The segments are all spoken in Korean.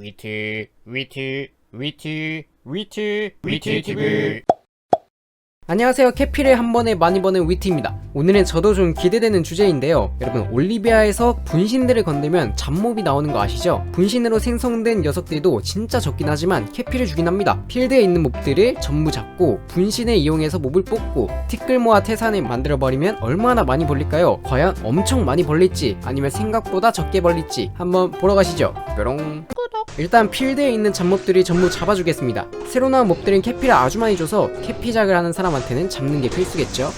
위트 위트 위트 위트 위트 TV 안녕하세요. 캐피를 한 번에 많이 버는 위트입니다. 오늘은 저도 좀 기대되는 주제인데요. 여러분, 올리비아에서 분신들을 건들면 잡몹이 나오는 거 아시죠? 분신으로 생성된 녀석들도 진짜 적긴 하지만 캐피를 주긴 합니다. 필드에 있는 몹들을 전부 잡고 분신을 이용해서 몹을 뽑고 티끌모아 태산을 만들어버리면 얼마나 많이 벌릴까요? 과연 엄청 많이 벌릴지 아니면 생각보다 적게 벌릴지 한번 보러 가시죠. 뾰롱. 일단 필드에 있는 잡몹들이 전부 잡아주겠습니다. 새로 나온 몹들은 캐피를 아주 많이 줘서 캐피작을 하는 사람한테는 잡는 게 필수겠죠.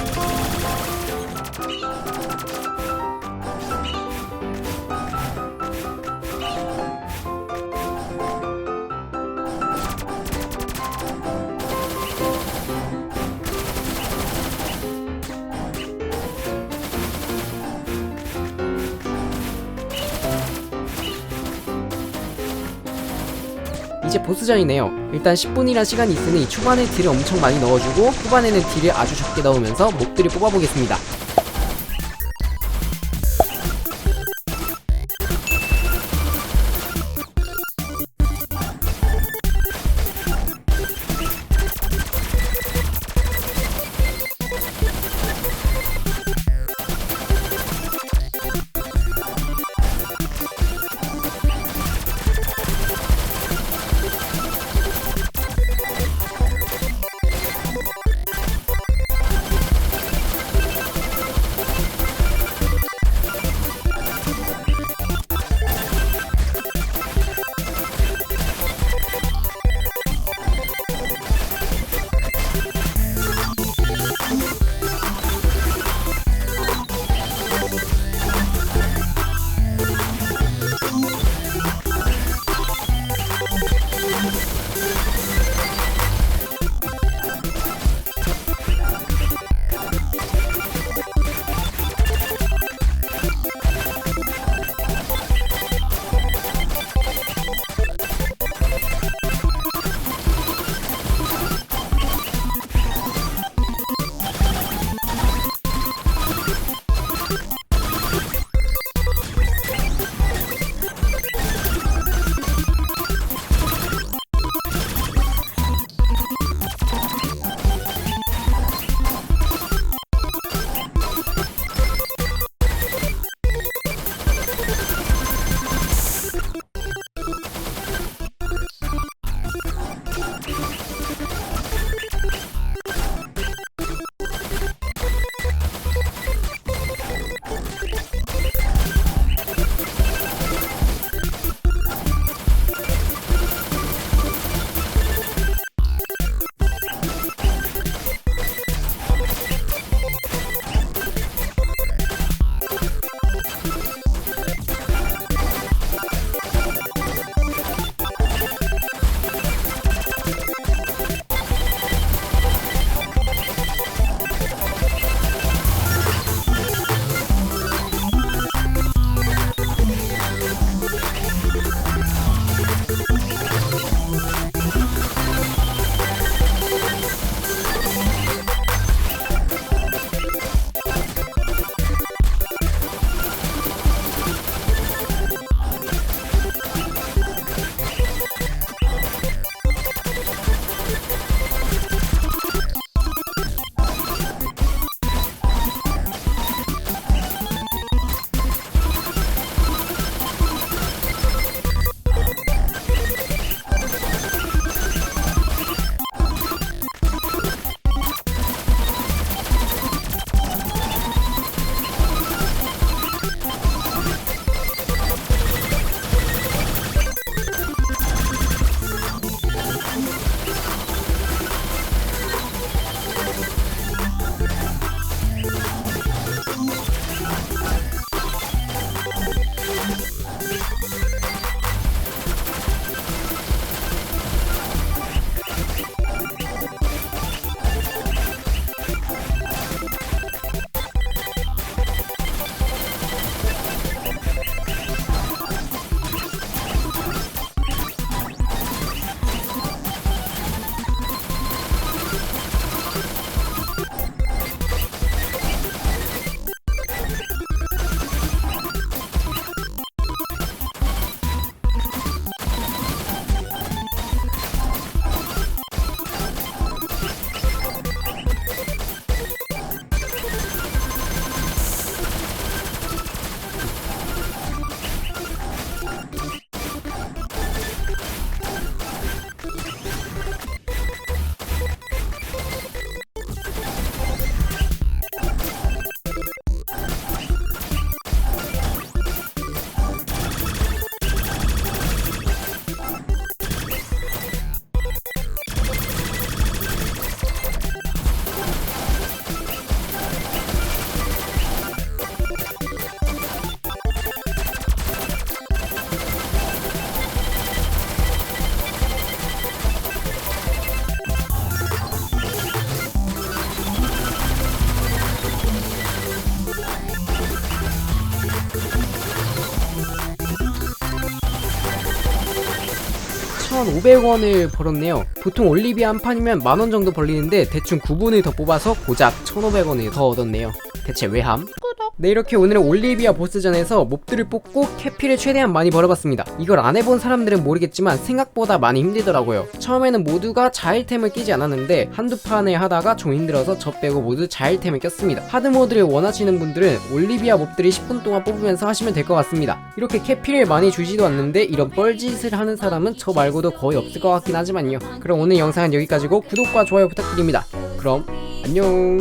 Bye. 이제 보스전이네요. 일단 10분이란 시간이 있으니 초반에 딜을 엄청 많이 넣어주고 후반에는 딜을 아주 적게 넣으면서 몹들을 뽑아보겠습니다. 1,500원을 벌었네요. 보통 올리비아 한 판이면 만원 정도 벌리는데 대충 9분을 더 뽑아서 고작 1,500원을 더 얻었네요. 대체 왜 함? 네 이렇게 오늘은 올리비아 보스전에서 몹들을 뽑고 캐피를 최대한 많이 벌어봤습니다. 이걸 안 해본 사람들은 모르겠지만 생각보다 많이 힘들더라고요. 처음에는 모두가 자일템을 끼지 않았는데 한두 판을 하다가 좀 힘들어서 저 빼고 모두 자일템을 꼈습니다. 하드모드를 원하시는 분들은 올리비아 몹들을 10분 동안 뽑으면서 하시면 될 것 같습니다. 이렇게 캐피를 많이 주지도 않는데 이런 뻘짓을 하는 사람은 저 말고도 거의 없을 것 같긴 하지만요. 그럼 오늘 영상은 여기까지고 구독과 좋아요 부탁드립니다. 그럼 안녕